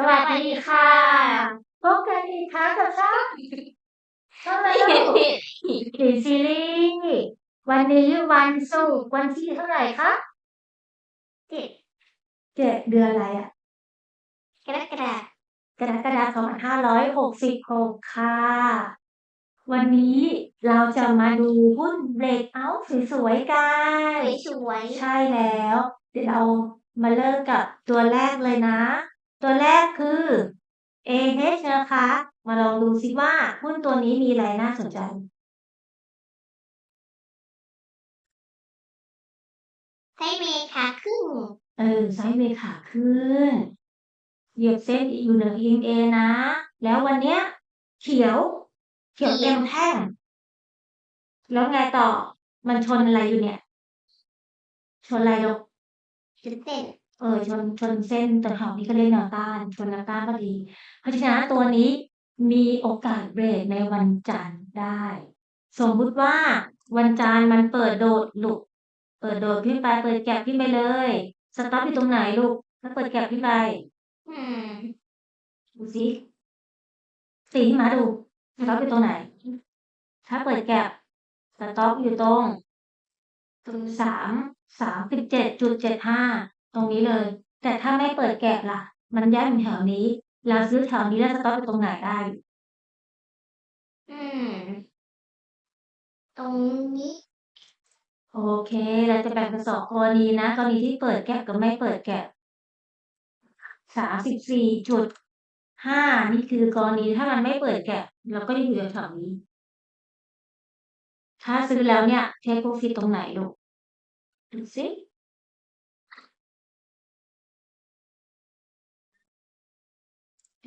สวัสดีค่ะ พบกันอีกครั้งกับช่องช่องอะไรลูกดีซีรีส์วันนี้วันศุกร์วันที่เท่าไหร่คะเจ็ดเจ็ดเดือนอะไรอะกรกฎากรกฎาคมห้าร้อยหกสิบหกค่ะ วันนี้เราจะมาดูหุ้นเบรกเอาท์สวยๆกันสวยใช่แล้ว เดี๋ยวเรามาเริ่มกับตัวแรกเลยนะ ตัวแรกคือ AH นะคะ มาลองดูซิว่าหุ้นตัวนี้มีอะไรน่าสนใจๆให้เมย์ขาขึ้น เออไซด์เวย์ขาขึ้น เหยียบเส้นอยู่เหนือ EMA นะ แล้ววันเนี้ย เขียว เขียวเต็มแท่ง แล้วไงต่อ มันชนอะไรอยู่เนี่ย ชนอะไรลูกจุดเต้น เออ ชน ชนเส้น แต่แถวนี้ก็เรียกแนวต้าน ชนแนวต้านพอดี เพราะฉะนั้นตัวนี้มีโอกาสเบรกในวันจันทร์ได้ สมมุติว่าวันจันทร์มันเปิดโดดลูก เปิดโดดขึ้นไป เปิดแก็บขึ้นไปเลย สต็อปอยู่ตรงไหนลูก ถ้าเปิดแก็บขึ้นไป อืม ดูสิสีมาดูสต็อปอยู่ตรงไหน ถ้าเปิดแก็บสต็อปอยู่ตรงตรงสามสามสิบเจ็ดจุดเจ็ดห้า ตรงนี้เลย แต่ถ้าไม่เปิดแก็บล่ะ มันย้ายอยู่แถวนี้ เราซื้อแถวนี้แล้วสต็อปอยู่ตรงไหนได้ อืม ตรงนี้ โอเค เราจะแบ่งเป็นสองกรณีนะกรณีที่เปิดแก็บกับไม่เปิดแก็บสามสิบสี่จุดห้านี่คือกรณีถ้ามันไม่เปิดแก็บเราก็จะอยู่แถวๆนี้ ถ้าซื้อแล้วเนี่ยเทคโปรฟิตตรงไหนลูกดูสิ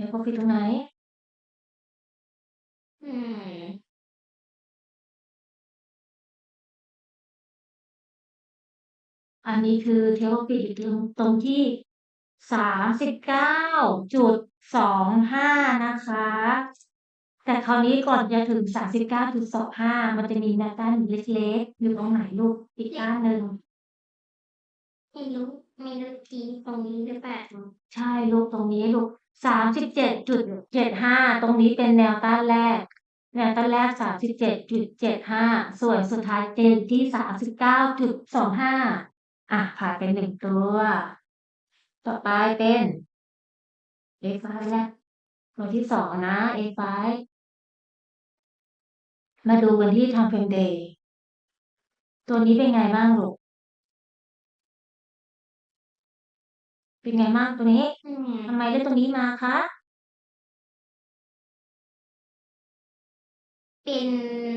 เทคโปรฟิตตรงไหน อืม อันนี้คือเทโลปิดอยู่ตรงตรงที่สามสิบเก้าจุดสองห้านะคะ แต่คราวนี้ก่อนจะถึงสามสิบเก้าจุดสองห้ามันจะมีแนวต้านเล็กๆอยู่ตรงไหนลูกอีกด้านหนึ่งไม่รู้ไม่รู้ทีตรงนี้หรือเปล่าใช่ลูกตรงนี้ลูก สามสิบเจ็ดจุดเจ็ดห้าตรงนี้เป็นแนวต้านแรก แนวต้านแรกสามสิบเจ็ดจุดเจ็ดห้าส่วนสุดท้ายเจนที่สามสิบเก้าจุดสองห้าอะผ่านไปหนึ่งตัว ต่อไปเป็น A5 แรกตัวที่สองนะ A5 มาดูกันที่ทำเฟรมเดย์ตัวนี้เป็นไงบ้างลูก เป็นไงบ้างตัวนี้อืมทำไมเลือกตรงนี้มาคะเป็น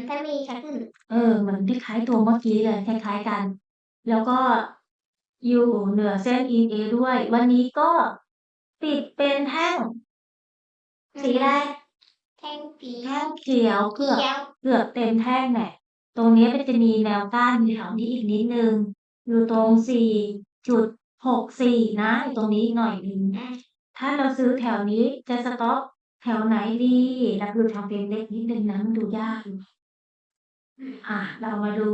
ถ้าเมย์ขาขึ้นเออเหมือนคล้ายๆตัวเมื่อกี้เลยคล้ายๆกัน แล้วก็อยู่เหนือเส้น EA ด้วย วันนี้ก็ปิดเป็นแท่งสีอะไรแท่งปีแท่งเขียวเกือบเขียวเกือบเต็มแท่งแหละตรงนี้มันจะมีแนวต้านอยู่แถวนี้อีกนิดนึง อยู่ตรงสี่จุด หกสี่นะอยู่ตรงนี้อีกหน่อยนึงอะถ้าเราซื้อแถวนี้จะสต็อปแถวไหนดีเราดูทำเป็นเล็กนิดนึงนะมันดูยากอยู่อะเรามาดู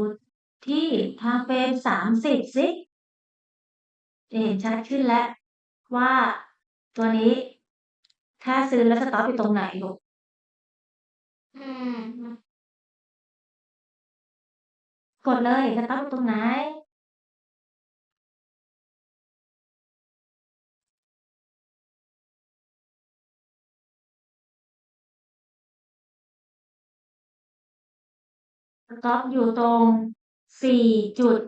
ที่ทางเป็นสามสิบสิจะเห็นชัดขึ้นแล้วว่าตัวนี้ ถ้าซื้อแล้วสต็อปอยู่ตรงไหนลูกอืมกดเลยสต็อปอยู่ตรงไหน สต็อปอยู่ตรงสี่จุด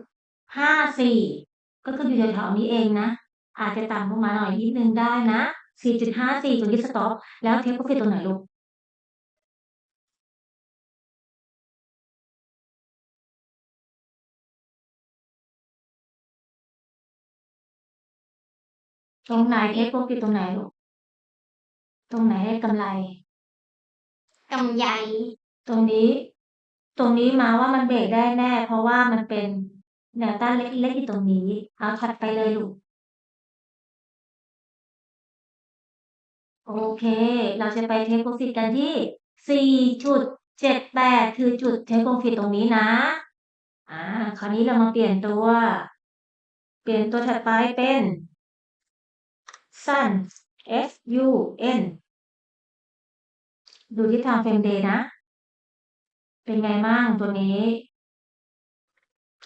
ห้าสี่ก็คืออยู่แถวๆนี้เองนะ อาจจะต่ำลงมาหน่อยนิดนึงได้นะสี่จุดห้าสี่ตัวนี้สต็อปแล้วเทคโปรฟิตตรงไหนลูกตรงไหนเทคโปรฟิตตรงไหนลูกตรงไหนได้กำไรกำไยตรงนี้ ตรงนี้มาว่ามันเบรกได้แน่ เพราะว่ามันเป็นแนวต้านเล็กๆอยู่ตรงนี้ เอาถัดไปเลยลูก โอเค เราจะไปเทคโปรฟิตกันที่สี่จุดเจ็ดแปดคือจุดเทคโปรฟิตตรงนี้นะ อ่า คราวนี้เรามาเปลี่ยนตัว เปลี่ยนตัวถัดไปเป็นสั้น F U N ดูที่ทางเฟรมเดย์นะ เป็นไงมั่งตัวนี้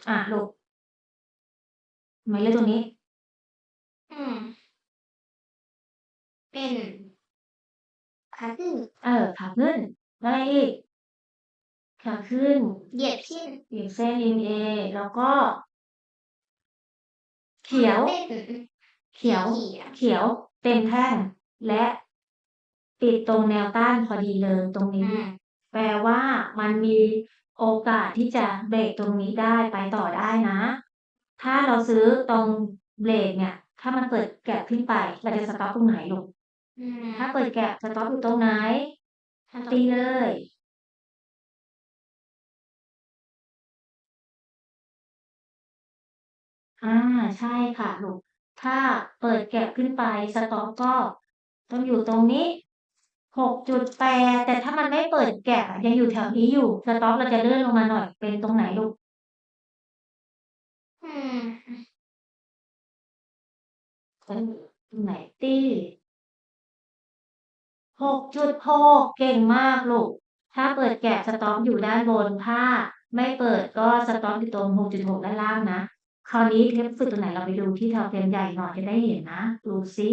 อะลูกหมายเลขตัวนี้ อืม เป็นขาขึ้น เออขาขึ้นแล้วอะไรอีกขาขึ้น เหยียดขึ้นอีกเส้น EA แล้วก็เขียวเป็นเขียว เขียว เขียว เต็มแท่งและ ปิดตรงแนวต้านพอดีเลยตรงอืนี้ม แปลว่ามันมีโอกาสที่จะเบรกตรงนี้ได้ไปต่อได้นะ ถ้าเราซื้อตรงเบรกเนี่ย ถ้ามันเปิดแกะขึ้นไปเราจะสต็อปตรงไหนลูกอืมถ้าเปิดแกะสต็อปอยู่ตรงไหนถ้าตีเลยอ่าใช่ค่ะลูกถ้าเปิดแกะขึ้นไปสต็อปก็ต้องอยู่ตรงนี้ หกจุดแปดแต่ถ้ามันไม่เปิดแกะยังอยู่แถวนี้อยู่ สต็อปเราจะเลื่อนลงมาหน่อย เป็นตรงไหนลูกอืมเออตรงไหนตี้หกจุดหกเก่งมากลูก ถ้าเปิดแกะสต็อปอยู่ด้านบนถ้าไม่เปิดก็สต็อปอยู่ตรงหกจุดหกด้านล่างนะ คราวนี้เทปฝึกตัวไหนเราไปดูที่เทาเฟรมใหญ่หน่อยจะได้เห็นนะ ดูซิ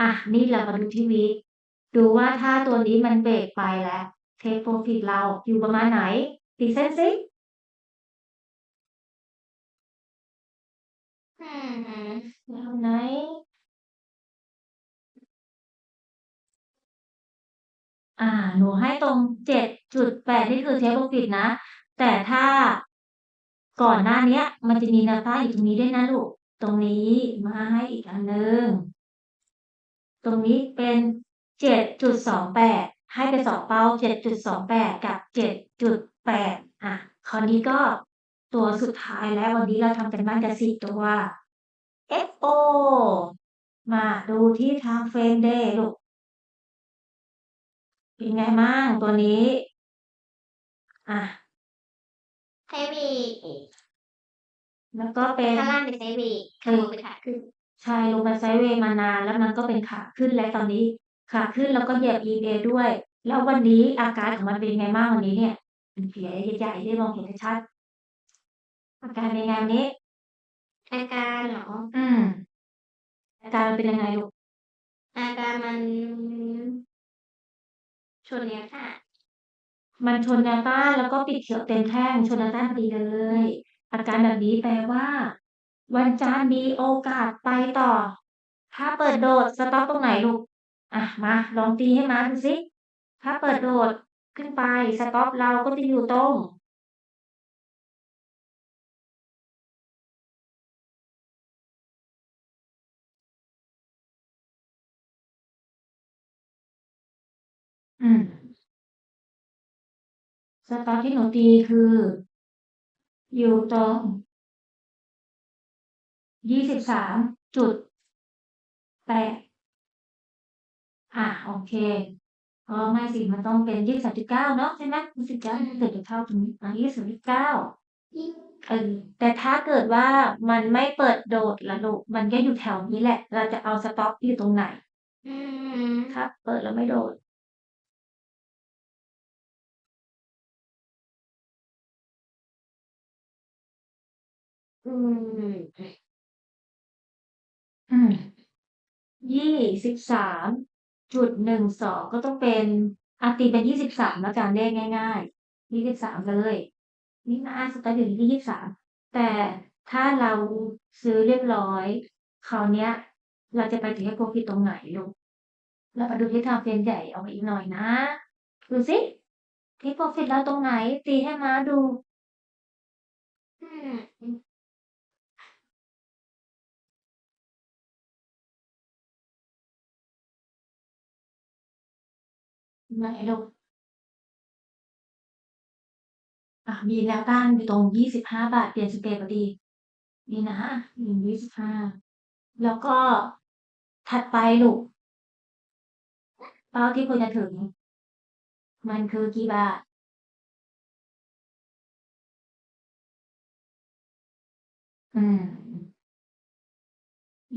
อะ นี่เรามาดูที่วีค ดูว่าถ้าตัวนี้มันเบรกไปแล้วเทปโปรฟิตเราอยู่ประมาณไหนตีเส้นซิอืมอืมแล้วไหนอ่า หนูให้ตรงเจ็ดจุดแปดนี่คือเทปโปรฟิตนะ แต่ถ้าก่อนหน้านี้มันจะมีนวต้าอยู่ตรงนี้ด้วยนะลูก ตรงนี้มาให้อีกอันหนึ่งตรงนี้เป็น เจ็ดจุดสองแปดให้ไปสองเป้าเจ็ดจุดสองแปดกับเจ็ดจุดแปดอะ คราวนี้ก็ตัวสุดท้ายแล้ววันนี้เราทำกันบ้านกันสี่ตัว FO มาดูที่ทางเฟรมเดย์ลูก เป็นไงบ้างตัวนี้ อะไซเวย์แล้วก็เป็นข้างล่างเป็นไซเวย์ข้างบนเป็นขาขึ้น ใช่ลงมาไซด์เวย์มานานแล้วมันก็เป็นขาขึ้นและตอนนี้ ขาขึ้นแล้วก็เหยียบ EA ด้วย แล้ววันนี้อาการของมันเป็นยังไงบ้างวันนี้เนี่ยเป็นเพียใหญ่ๆได้มองเห็นชัดอาการเป็นยังไงวันนี้อาการเหรอ อืมอาการมันเป็นยังไงลูกอาการมัน ชนเนี่ยค่ะมันชนแนวต้านแล้วก็ปิดเขียวเต็มแท่งชนแนวต้านพอดีเลย อาการแบบนี้แปลว่า วันจันทร์มีโอกาสไปต่อ ถ้าเปิดโดดสต็อปตรงไหนลูก อะมาลองตีให้มาดูสิถ้าเปิดโดดขึ้นไปสต็อปเราก็จะอยู่ตรงอืมสต็อปที่หนูตีคือ อยู่ตรงยี่สิบสามจุดแปด อะ โอเคอ๋อไม่สิ มันต้องเป็นยี่สิบสามจุดเก้าเนาะใช่ไหมยี่สิบเก้าเกิดจะเท่าตรงนี้อะยี่สิบจุดเก้ายิ่งเออแต่ถ้าเกิดว่ามันไม่เปิดโดดละลูกมันก็อยู่แถวนี้แหละ เราจะเอาสต็อปอยู่ตรงไหน อืมถ้าเปิดแล้วไม่โดด อืม อืมยี่สิบสาม จุดหนึ่งสองก็ต้องเป็นอาตีเป็นยี่สิบสามแล้วกันเลขง่ายๆยี่สิบสามเลยนี่นะสตาร์ทอยู่ที่ยี่สิบสามแต่ถ้าเราซื้อเรียบร้อยคราวเนี้ย เราจะไปถึงให้โปรฟิตตรงไหนลูกเรามาดูที่ทางเฟรนใหญ่เอาไปอีกหน่อยนะ ดูสิที่โปรฟิตเราตรงไหน ตีให้มาดู ไหนลูกอะมีแนวต้านอยู่ตรงยี่สิบห้าบาทเปลี่ยนสเปรดพอดีนี่นะหนึ่งยี่สิบห้าแล้วก็ถัดไปลูกเป้าที่ควรจะถึง มันคือกี่บาทอืม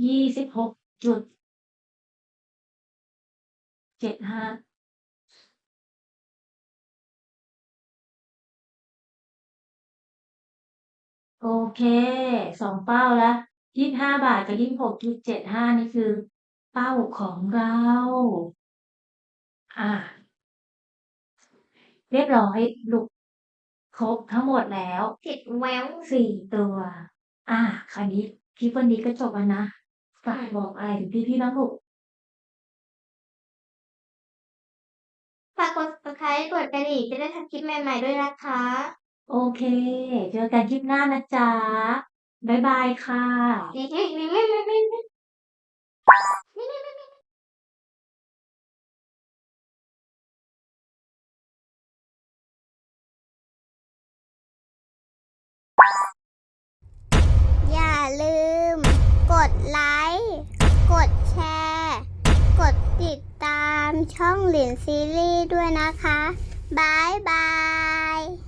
ยี่สิบหกจุดเจ็ดห้า โอเคสองเป้าแล้วยี่ห้าบาทกับยี่หกจุดเจ็ดห้านี่คือ เป้าของเรา อ่า เรียบร้อยลูกครบทั้งหมดแล้วเจ็ดแววสี่ตัว อ่าคราวนี้คลิปวันนี้ก็จบแล้วนะฝากบอกอะไรถึงพี่ๆบ้างลูกฝากกด subscribe กดกระดิ่งจะได้ทำคลิปใหม่ ๆ ด้วยนะคะ โอเค เจอกันคลิปหน้านะจ๊ะ บ๊ายบายค่ะอย่าลืม กดไลค์ กดแชร์ กดติดตามช่องหลินซีรีส์ด้วยนะคะ บายบาย